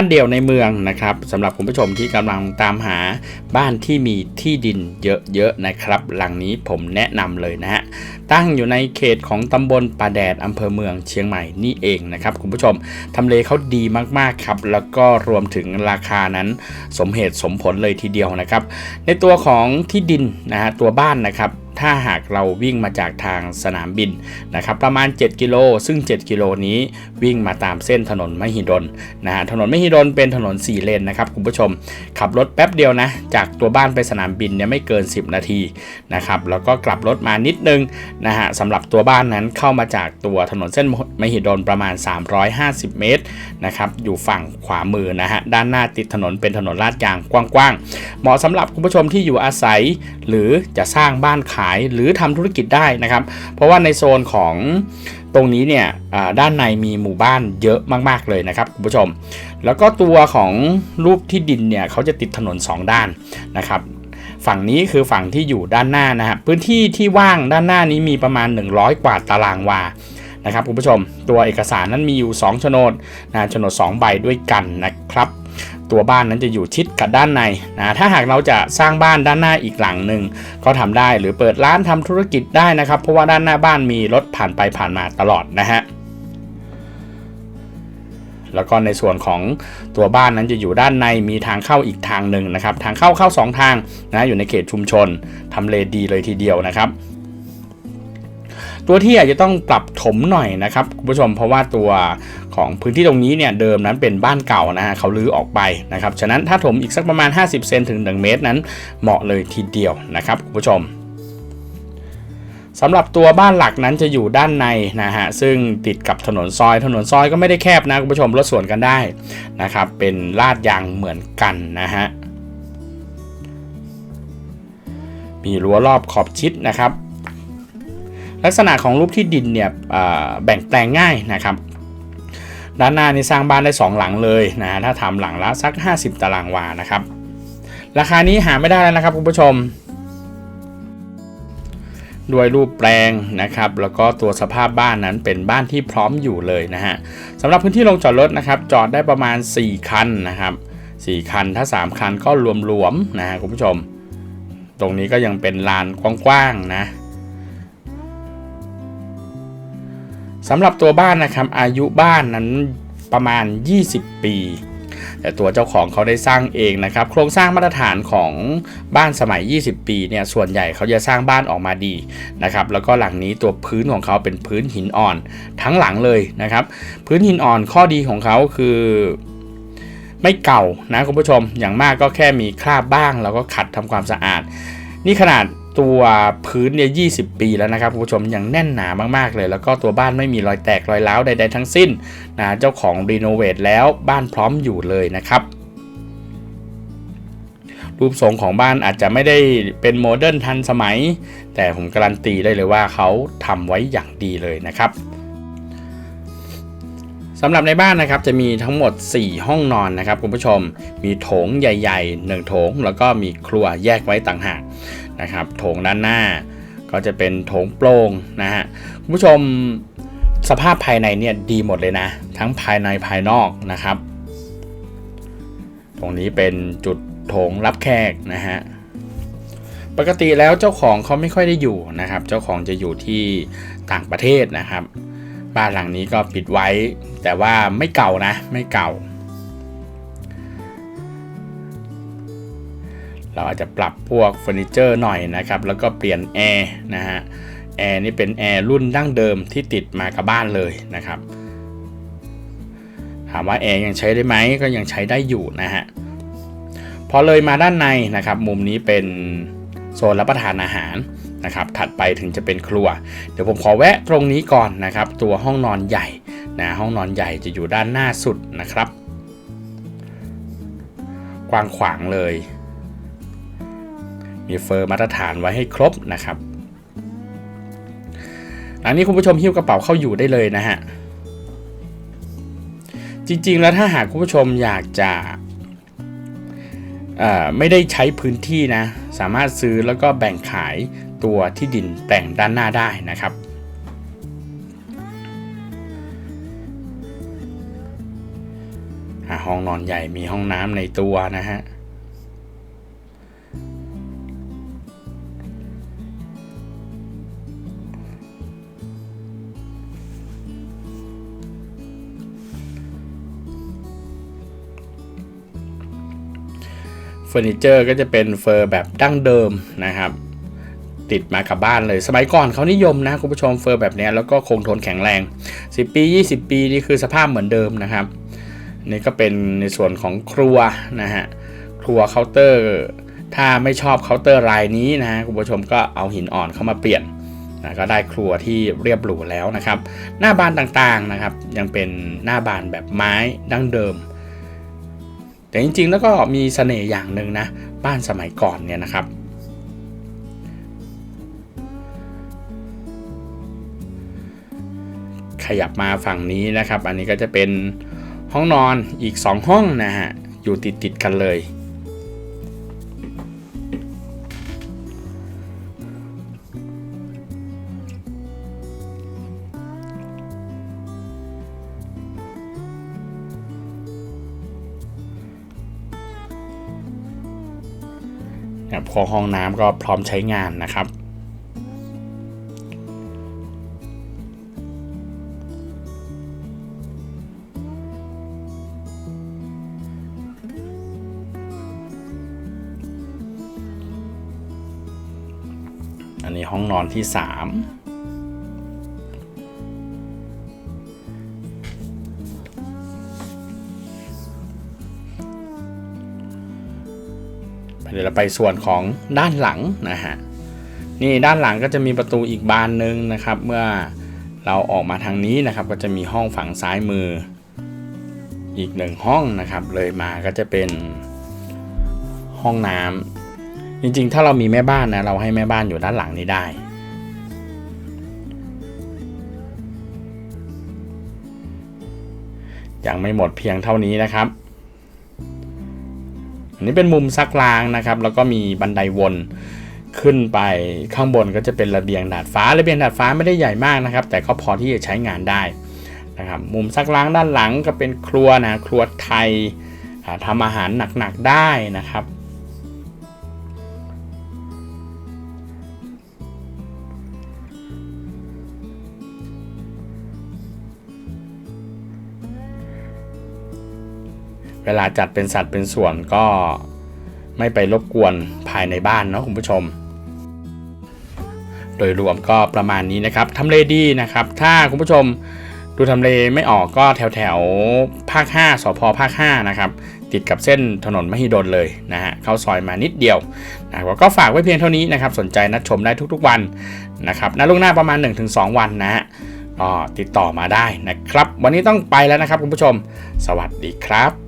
บ้านเดี่ยวในเมืองนะครับสำหรับคุณผู้ชมที่กำลังตามหาบ้านที่มีที่ดินเยอะๆนะครับหลังนี้ผมแนะนำเลยนะฮะตั้งอยู่ในเขตของตำบลป่าแดดอำเภอเมืองเชียงใหม่นี่เองนะครับคุณผู้ชมทำเลเขาดีมากๆครับแล้วก็รวมถึงราคานั้นสมเหตุสมผลเลยทีเดียวนะครับ ในตัวของที่ดินนะฮะตัวบ้านนะครับ ถ้าหากเราวิ่งมาจากทางสนามบินนะครับประมาณ 7 กิโล ซึ่ง 7 กิโลนี้วิ่งมาตามเส้นถนนมหิดลนะฮะถนนมหิดลเป็นถนน 4 เลนนะครับคุณผู้ชม ขับรถแป๊บเดียวนะ จากตัวบ้านไปสนามบินเนี่ยไม่เกิน 10 นาทีนะครับแล้วก็กลับรถมานิดนึงนะฮะสำหรับตัวบ้านนั้นเข้ามาจากตัวถนนเส้นมหิดลประมาณ 350 เมตรนะครับอยู่ฝั่งขวามือนะฮะด้านหน้าติดถนนเป็นถนนลาดยางกว้างๆเหมาะสำหรับคุณผู้ชมที่อยู่อาศัย หรือจะสร้างบ้านขายหรือทำธุรกิจได้นะครับ เพราะว่าในโซนของตรงนี้เนี่ยด้านในมีหมู่บ้านเยอะมากๆเลยนะครับคุณผู้ชม แล้วก็ตัวของรูปที่ดินเนี่ยเขาจะติดถนน 2 ด้านนะครับฝั่งนี้คือฝั่งที่อยู่ด้านหน้านะฮะพื้นที่ที่ว่างด้านหน้านี้มีประมาณ 100 กว่าตารางวานะครับคุณผู้ชมตัวเอกสารนั้นมีอยู่2โฉนดนะโฉนด 2 ใบด้วยกันนะครับ ตัวบ้านนั้นจะอยู่ชิดกับด้านในนะถ้าหากเราจะสร้างบ้านด้านหน้าอีกหลังหนึ่งก็ทำได้หรือเปิดร้านทำธุรกิจได้นะครับ เพราะว่าด้านหน้าบ้านมีรถผ่านไปผ่านมาตลอดนะฮะแล้วก็ในส่วนของตัวบ้านนั้นจะอยู่ด้านในมีทางเข้าอีกทางหนึ่งนะครับ ทางเข้าเข้า 2 ทางนะอยู่ในเขตชุมชนทำเลดีเลยทีเดียวนะครับ ตัวที่อาจจะต้องปรับถมหน่อยนะครับคุณผู้ชมเพราะว่าตัวของพื้นที่ตรงนี้เนี่ยเดิมนั้นเป็นบ้านเก่านะฮะเขาลื้อออกไปนะครับฉะนั้นถ้าถมอีกสักประมาณ 50 เซนถึง 1 เมตรนั้น เหมาะเลยทีเดียวนะครับคุณผู้ชมสำหรับตัวบ้านหลักนั้นจะอยู่ด้านในนะฮะซึ่งติดกับถนนซอย ถนนซอยก็ไม่ได้แคบนะคุณผู้ชมรถสวนกันได้นะครับเป็นลาดยางเหมือนกันนะฮะมีรั้วรอบขอบชิดนะครับ ลักษณะของรูปที่ดินเนี่ยแบ่งแปลงง่ายนะครับ ด้านหน้านี่สร้างบ้านได้ 2 หลังเลยนะฮะถ้าทำหลังละสัก 50 ตารางวานะครับ ราคานี้หาไม่ได้แล้วนะครับคุณผู้ชม ด้วยรูปแปลงนะครับ แล้วก็ตัวสภาพบ้านนั้นเป็นบ้านที่พร้อมอยู่เลยนะฮะสำหรับพื้นที่ลงจอดรถนะครับ จอดได้ประมาณ 4 คันนะครับ 4 คันถ้า 3 คันก็รวมๆนะฮะคุณผู้ชม ตรงนี้ก็ยังเป็นลานกว้างๆนะ สำหรับตัวบ้านนะครับอายุบ้านนั้นประมาณ 20 ปี แต่ตัวเจ้าของเขาได้สร้างเองนะครับ โครงสร้างมาตรฐานของบ้านสมัย 20 ปีเนี่ยส่วนใหญ่เขาจะสร้างบ้านออกมาดีนะครับ แล้วก็หลังนี้ตัวพื้นของเขาเป็นพื้นหินอ่อน ทั้งหลังเลยนะครับ พื้นหินอ่อนข้อดีของเขาคือไม่เก่านะคุณผู้ชมอย่างมากก็แค่มีคราบบ้าง แล้วก็ขัดทำความสะอาด นี่ขนาด ตัวพื้นเนี่ยยีปีแล้วนะครับคุณผู้ชมยังแน่นหนามากๆเลย แล้วก็ตัวบ้านไม่มีรอยแตกรอยร้าวใดๆทั้งสิ้นนะเจ้าของรีโนเวทแล้วบ้านพร้อมอยู่เลยนะครับรูปทรงของบ้านอาจจะไม่ได้เป็นโมเดิร์นทันสมัย แต่ผมการันตีได้เลยว่าเขาทำไว้อย่างดีเลยนะครับ สำหรับในบ้านนะครับจะมีทั้งหมด 4 ห้องนอนนะครับคุณผู้ชมมีโถงใหญ่ๆ1โถง แล้วก็มีครัวแยกไว้ต่างหากนะครับโถงด้านหน้าก็จะเป็นโถงโปร่งนะฮะคุณผู้ชมสภาพภายในเนี่ยดีหมดเลยนะ ทั้งภายในภายนอกนะครับ ตรงนี้เป็นจุดโถงรับแขกนะฮะปกติแล้วเจ้าของเขาไม่ค่อยได้อยู่นะครับ เจ้าของจะอยู่ที่ต่างประเทศนะครับ บ้านหลังนี้ก็ปิดไว้ แต่ว่าไม่เก่านะ ไม่เก่า เราอาจจะปรับพวกเฟอร์นิเจอร์หน่อยนะครับ แล้วก็เปลี่ยนแอร์นะฮะแอร์นี่เป็นแอร์รุ่นดั้งเดิมที่ติดมากับบ้านเลยนะครับ ถามว่าแอร์ยังใช้ได้ไหมก็ยังใช้ได้อยู่นะฮะพอเลยมาด้านในนะครับ มุมนี้เป็นโซนรับประทานอาหาร นะครับถัดไปถึงจะเป็นครัว เดี๋ยวผมขอแวะตรงนี้ก่อนนะครับ ตัวห้องนอนใหญ่นะห้องนอนใหญ่จะอยู่ด้านหน้าสุดนะครับ กว้างขวางเลย มีเฟอร์มาตรฐานไว้ให้ครบนะครับอันนี้คุณผู้ชมหิ้วกระเป๋าเข้าอยู่ได้เลยนะฮะจริงๆแล้วถ้าหากคุณผู้ชมอยากจะไม่ได้ใช้พื้นที่นะ สามารถซื้อแล้วก็แบ่งขาย ตัวที่ดินแปลงด้านหน้าได้นะครับหห้องนอนใหญ่มีห้องน้ำในตัวนะฮะเฟอร์นิเจอร์ก็จะเป็นเฟอร์แบบดั้งเดิมนะครับ ติดมากับบ้านเลย สมัยก่อนเขานิยมนะคุณผู้ชมเฟอร์แบบนี้แล้วก็คงทนแข็งแรง 10 ปี 20 ปีนี่คือสภาพเหมือนเดิมนะครับนี่ก็เป็นในส่วนของครัวนะฮะครัวเคาน์เตอร์ ถ้าไม่ชอบเคาน์เตอร์รายนี้นะฮะคุณผู้ชมก็เอาหินอ่อนเข้ามาเปลี่ยนนะก็ได้ครัวที่เรียบหรูแล้วนะครับ หน้าบานต่างๆนะครับ ยังเป็นหน้าบานแบบไม้ดั้งเดิม แต่จริงๆแล้วก็มีเสน่ห์อย่างหนึ่งนะ บ้านสมัยก่อนเนี่ยนะครับ ขยับมาฝั่งนี้นะครับ อันนี้ก็จะเป็นห้องนอนอีก 2 ห้องนะฮะ อยู่ติดติดกันเลย พอห้องน้ำก็พร้อมใช้งานนะครับ ห้องนอนที่ 3 เดี๋ยวเราไปส่วนของด้านหลังนะฮะ นี่ด้านหลังก็จะมีประตูอีกบานหนึ่งนะครับ เมื่อเราออกมาทางนี้นะครับ ก็จะมีห้องฝั่งซ้ายมือ อีกหนึ่งห้องนะครับ เลยมาก็จะเป็นห้องน้ำ จริงๆ ถ้าเรามีแม่บ้านนะเราให้แม่บ้านอยู่ด้านหลังนี้ได้ ยังไม่หมดเพียงเท่านี้นะครับ อันนี้เป็นมุมซักล้างนะครับ แล้วก็มีบันไดวนขึ้นไปข้างบนก็จะเป็นระเบียงดาดฟ้าระเบียงดาดฟ้าไม่ได้ใหญ่มากนะครับ แต่ก็พอที่จะใช้งานได้นะครับมุมซักล้างด้านหลังก็เป็นครัวนะครัวไทยทำอาหารหนักๆได้นะครับ เวลาจัดเป็นสัดเป็นส่วนก็ไม่ไปรบกวนภายในบ้านเนาะคุณผู้ชม โดยรวมก็ประมาณนี้นะครับทำเลดีนะครับ ถ้าคุณผู้ชมดูทำเลไม่ออกก็แถวแถวภาค 5สพภาค 5 นะครับ ติดกับเส้นถนนมหิดลเลยนะฮะเข้าซอยมานิดเดียวนะครับก็ฝากไว้เพียงเท่านี้นะครับ สนใจนัดชมได้ทุกๆวันนะครับนัดล่วงหน้าประมาณ 1-2 วันนะฮะก็ติดต่อมาได้นะครับ วันนี้ต้องไปแล้วนะครับคุณผู้ชม สวัสดีครับ